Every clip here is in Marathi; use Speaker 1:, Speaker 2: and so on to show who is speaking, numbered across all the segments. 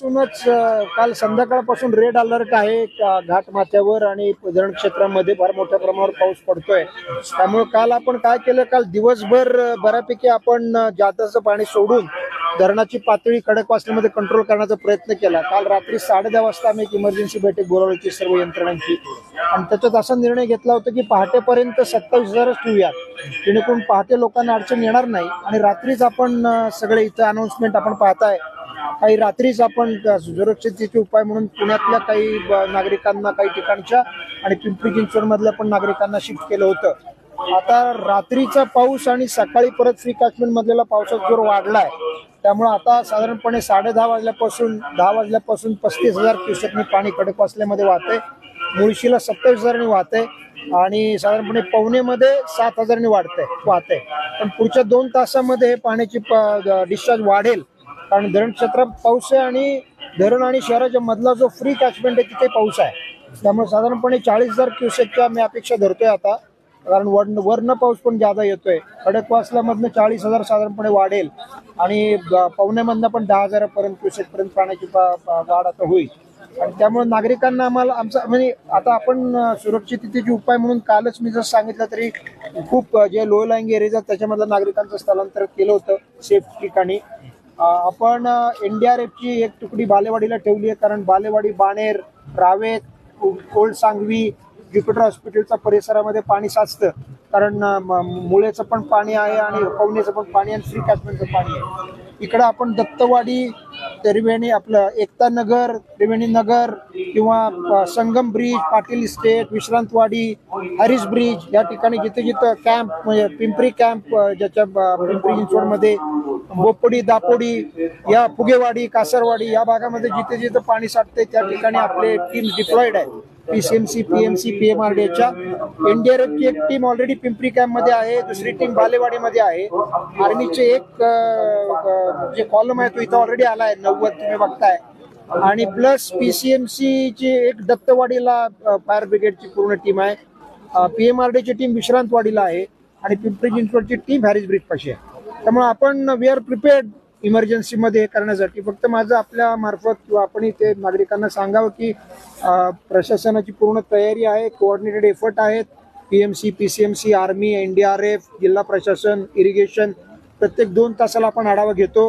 Speaker 1: पासूनच काल संध्याकाळपासून रेड अलर्ट आहे. घाट माथ्यावर आणि धरण क्षेत्रामध्ये फार मोठ्या प्रमाणावर पाऊस पडतोय. त्यामुळे काल आपण काय केलं? काल दिवसभर बऱ्यापैकी आपण अ, पाणी सोडून धरणाची पातळी खडकवासल्यामध्ये कंट्रोल करण्याचा प्रयत्न केला. काल रात्री साडे दहा वाजता आम्ही एक इमर्जन्सी बैठक बोलावली सर्व यंत्रणांची. आणि त्याच्यात असा निर्णय घेतला होता की पहाटेपर्यंत सत्तावीस हजारच ठेवूयात. जेणेकरून पहाटे लोकांना अडचण येणार नाही. आणि रात्रीच आपण सगळे इथं अनाऊन्समेंट आपण पाहताय. काही रात्रीच आपण अ, सुरक्षिततेचे उपाय म्हणून पुण्यातल्या काही नागरिकांना काही ठिकाणच्या आणि पिंपरी चिंचवडमधल्या पण नागरिकांना शिफ्ट केलं होतं. आता रात्रीचा पाऊस आणि सकाळी परत श्री काश्मीर मधलेला पावसाचा जोर वाढलाय. त्यामुळे आता साधारणपणे साडे दहा वाजल्यापासून दहा वाजल्यापासून पस्तीस हजार क्युसेकनी पाणी खडकवासल्यामध्ये वाहते मुळशीला सत्तावीस हजारांनी वाहते आणि साधारणपणे पवनेमध्ये सात हजारांनी वाढते वाहते पण पुढच्या दोन तासामध्ये हे पाण्याची डिस्चार्ज वाढेल. कारण धरण क्षेत्रात पाऊस आहे आणि धरण आणि शहराच्या मधला जो फ्री कॅचमेंट आहे तिथे पाऊस आहे. त्यामुळे साधारणपणे चाळीस हजार क्युसेकच्या मी अपेक्षा धरतोय आता. कारण वर्ण वर्ण पाऊस पण जादा येतोय. खडकवासल्यामधनं चाळीस हजार साधारणपणे वाढेल. आणि ब- पण दहा हजारापर्यंत क्युसेकपर्यंत पाण्याची वाढ आता होईल. आणि त्यामुळे नागरिकांना आम्हाला आमचा म्हणजे आता आपण सुरक्षिततेचे उपाय म्हणून कालच मी जर सांगितलं तरी खूप जे लो लाईंग एरियाज आहेत त्याच्यामधलं नागरिकांचं स्थलांतर केलं होतं. सेफ ठिकाणी. आपण एनडीआरएफची एक तुकडी बालेवाडीला ठेवली आहे कारण बालेवाडी बाणेर रावेत ओल्ड सांगवी ज्युपिटर हॉस्पिटलच्या परिसरामध्ये पाणी साचतं. कारण म- मुळेचं पण पाणी आहे आणि पवनेचं पण पाणी आणि फ्री कॅशमेंटचं पाणी आहे. इकडं आपण दत्तवाडी त्रिवेणी आपलं एकता नगर त्रिवेणी नगर किंवा Sangam bridge Patil estate Vishrantwadi Harris bridge या ठिकाणी जिथे जिथं कॅम्प म्हणजे पिंपरी कॅम्प ज्याच्या पिंपरी चिंचवडमध्ये बोपडी दापोडी या फुगेवाडी कासरवाडी या भागामध्ये जिथे जिथे पाणी साठते त्या ठिकाणी आपले टीम डिप्लॉइड आहे. पीसीएमसी पीएमसी पीएमआरडीएच्या एनडीआरएफची एक टीम ऑलरेडी पिंपरी कॅम्पमध्ये आहे. दुसरी टीम बालेवाडीमध्ये आहे. आर्मीचे एक जे कॉलम आहे तो इथं ऑलरेडी आला आहे नव्वद तुम्ही बघताय. आणि प्लस पीसीएमसी ची एक दत्तवाडीला फायर ब्रिगेडची पूर्ण टीम आहे. पीएमआरडीची टीम विश्रांतवाडीला आहे. आणि पिंपरी चिंचवडची टीम हॅरिस ब्रिज पाशी आहे. त्यामुळे आपण वी आर प्रिपेअर्ड इमर्जन्सीमध्ये हे करण्यासाठी. फक्त माझं आपल्या मार्फत किंवा आपण इथे नागरिकांना सांगावं की प्रशासनाची पूर्ण तयारी आहे कोऑर्डिनेटेड एफर्ट आहेत. B M C P C M C army N D R F जिल्हा प्रशासन इरिगेशन प्रत्येक दोन तासाला आपण आढावा घेतो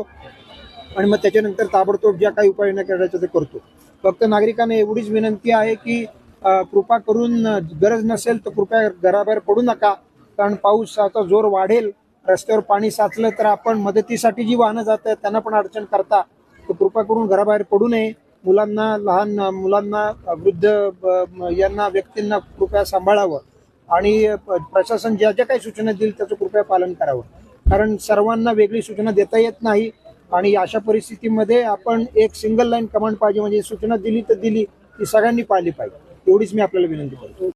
Speaker 1: आणि मग त्याच्यानंतर ताबडतोब ज्या काही उपाययोजना करायच्या ते करतो. फक्त नागरिकांना एवढीच विनंती आहे की कृपा करून गरज नसेल तर कृपया घराबाहेर पडू नका. कारण पाऊस आता जोर वाढेल. रस्त्यावर पाणी साचलं तर आपण मदतीसाठी जी वाहनं जात आहेत त्यांना पण अडचण करता. तर कृपा करून घराबाहेर पडू नये. मुलांना लहान मुलांना वृद्ध यांना व्यक्तींना कृपया सांभाळावं. आणि प्रशासन ज्या ज्या काही सूचना देईल त्याचं कृपया पालन करावं. कारण सर्वांना वेगळी सूचना देता येत नाही. आणि अशा परिस्थितीमध्ये आपण एक सिंगल लाईन कमांड पाहिजे. म्हणजे सूचना दिली तर दिली ती सगळ्यांनी पाहिली पाहिजे. एवढीच मी आपल्याला विनंती करतो.